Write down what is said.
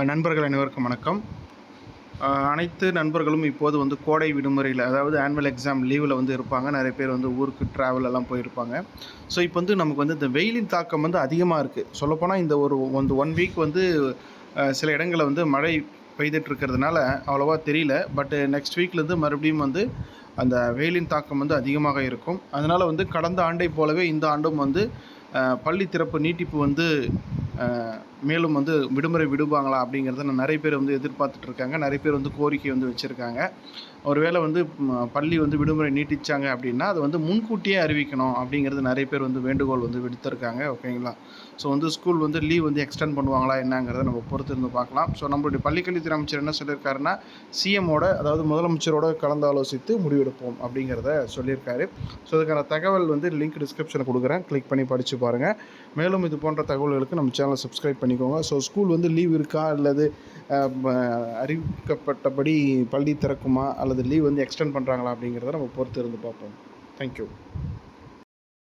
நண்பர்கள் அனைவருக்கும் வணக்கம். அனைத்து நண்பர்களும் இப்போது வந்து கோடை விடுமுறையில் அதாவது ஆனுவல் எக்ஸாம் லீவில் வந்து இருப்பாங்க. நிறைய பேர் வந்து ஊருக்கு ட்ராவல் எல்லாம் போயிருப்பாங்க. ஸோ இப்போ வந்து நமக்கு வந்து இந்த வெயிலின் தாக்கம் வந்து அதிகமாக இருக்குது சொல்லப்போனால் இந்த ஒரு வந்து ஒன் வீக் வந்து சில இடங்களில் வந்து மழை பெய்துட்டு இருக்கிறதுனால அவ்வளோவா தெரியல. பட் நெக்ஸ்ட் வீக்லேருந்து மறுபடியும் வந்து அந்த வெயிலின் தாக்கம் வந்து அதிகமாக இருக்கும். அதனால் வந்து கடந்த ஆண்டை போலவே இந்த ஆண்டும் வந்து பள்ளி திறப்பு நீட்டிப்பு வந்து மேலும் வந்து விடுமுறை விடுவாங்களா அப்படிங்கிறத நான் நிறைய பேர் வந்து எதிர்பார்த்துட்டு இருக்காங்க நிறைய பேர் வந்து கோரிக்கை வந்து வச்சுருக்காங்க. ஒருவேளை வந்து பள்ளி வந்து விடுமுறை நீட்டிச்சாங்க அப்படின்னா அதை வந்து முன்கூட்டியே அறிவிக்கணும் அப்படிங்கிறது நிறைய பேர் வந்து வேண்டுகோள் வந்து விடுத்திருக்காங்க. ஓகேங்களா? ஸோ வந்து ஸ்கூல் வந்து லீவ் வந்து எக்ஸ்டெண்ட் பண்ணுவாங்களா என்னங்கிறத நம்ம பொறுத்து இருந்து பார்க்கலாம். ஸோ நம்மளுடைய பள்ளிக்கல்வித்துறை அமைச்சர் என்ன சொல்லியிருக்காருன்னா சிஎம்மோட அதாவது முதலமைச்சரோட கலந்து ஆலோசித்து முடிவெடுப்போம் அப்படிங்கிறத சொல்லியிருக்காரு. ஸோ அதுக்கான தகவல் வந்து லிங்க் டிஸ்கிரிப்ஷனில் கொடுக்குறேன். கிளிக் பண்ணி படித்து பாருங்கள் மேலும் இது போன்ற தகவல்களுக்கு நம்ம சேனலை சப்ஸ்கிரைப் பண்ணிக்கோங்க. ஸோ ஸ்கூல் வந்து லீவ் இருக்கா? அல்லது அறிவிக்கப்பட்டபடி பள்ளி திறக்குமா? அல்லது லீவ் வந்து எக்ஸ்டெண்ட் பண்ணுறாங்களா அப்படிங்கிறத நம்ம பொறுத்து இருந்து பார்ப்போம் தேங்க்யூ